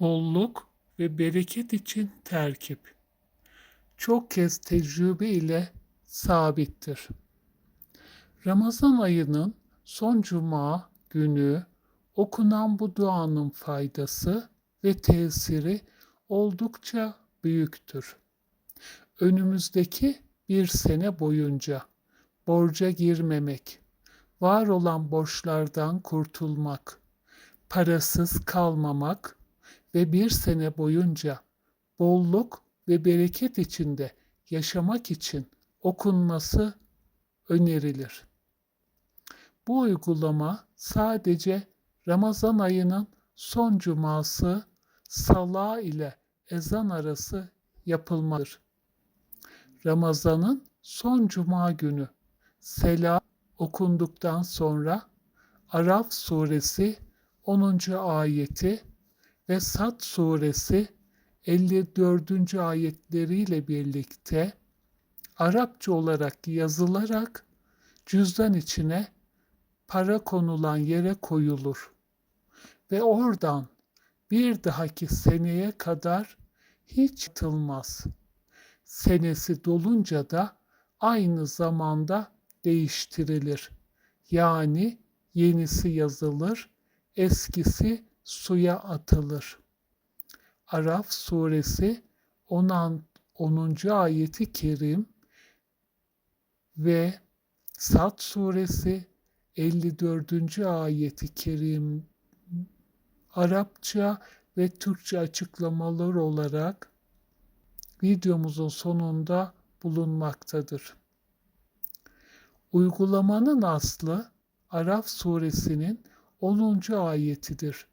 bolluk ve bereket için terkip. Çok kez tecrübe ile sabittir. Ramazan ayının son cuma günü okunan bu duanın faydası ve tesiri oldukça büyüktür. Önümüzdeki bir sene boyunca borca girmemek, var olan borçlardan kurtulmak, parasız kalmamak ve bir sene boyunca bolluk ve bereket içinde yaşamak için okunması önerilir. Bu uygulama sadece Ramazan ayının son cuması sala ile ezan arası yapılmalıdır. Ramazan'ın son cuma günü selam okunduktan sonra Araf suresi 10. ayeti ve Sad suresi 54. ayetleriyle birlikte Arapça olarak yazılarak cüzdan içine para konulan yere koyulur ve oradan bir dahaki seneye kadar hiç atılmaz. Senesi dolunca da aynı zamanda değiştirilir. Yani yenisi yazılır, eskisi suya atılır. Araf suresi 10. 10. ayeti kerim ve Sad suresi 54. ayeti kerim Arapça ve Türkçe açıklamalar olarak videomuzun sonunda bulunmaktadır. Uygulamanın aslı Araf suresinin 10. ayetidir.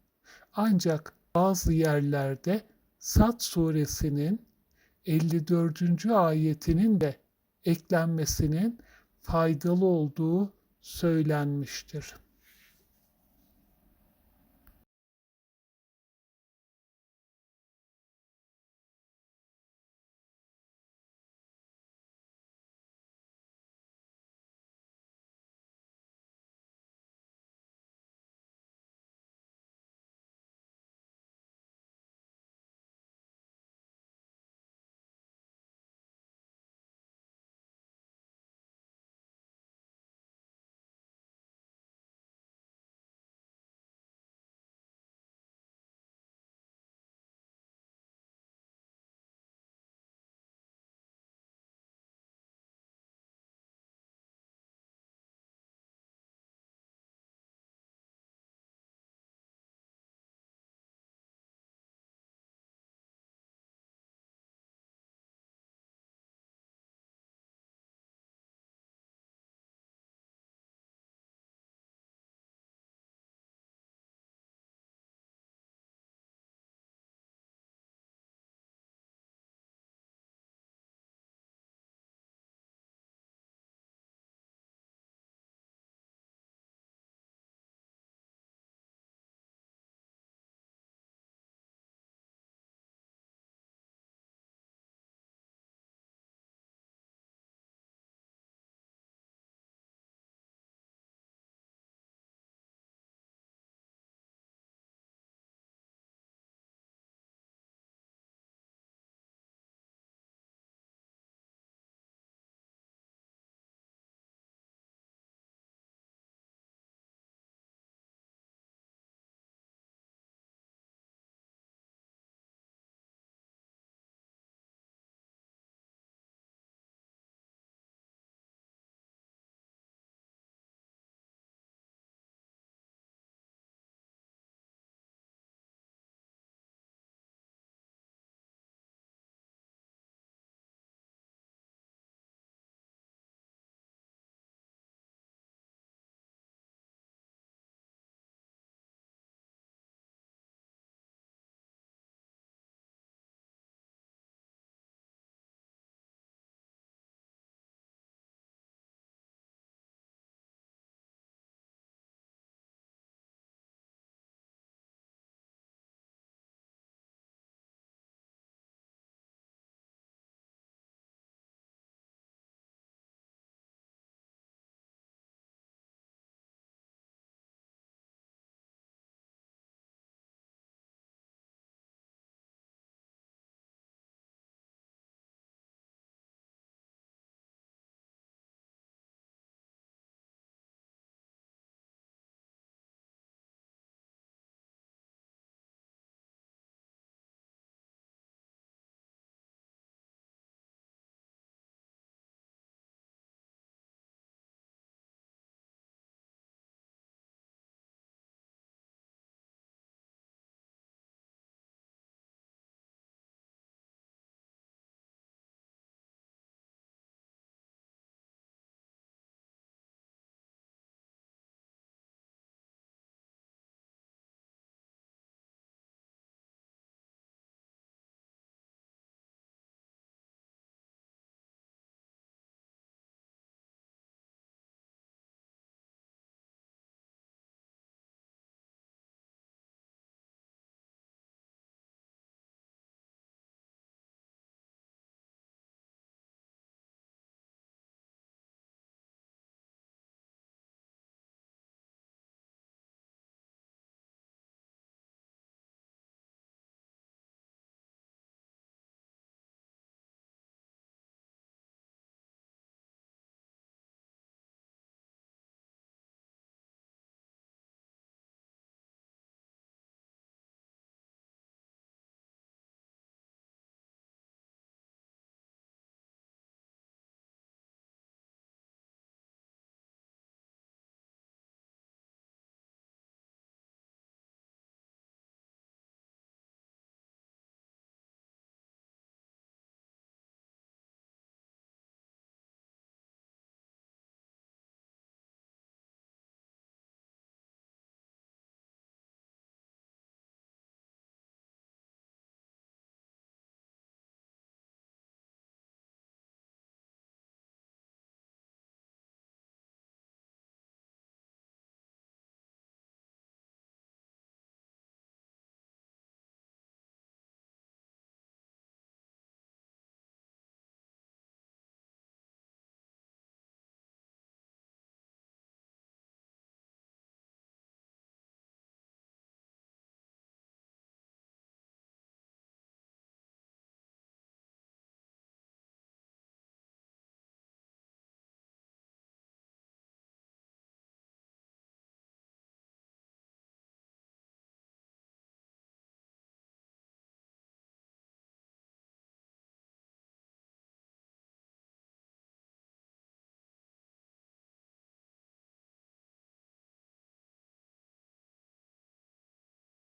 Ancak bazı yerlerde Sad suresinin 54. ayetinin de eklenmesinin faydalı olduğu söylenmiştir.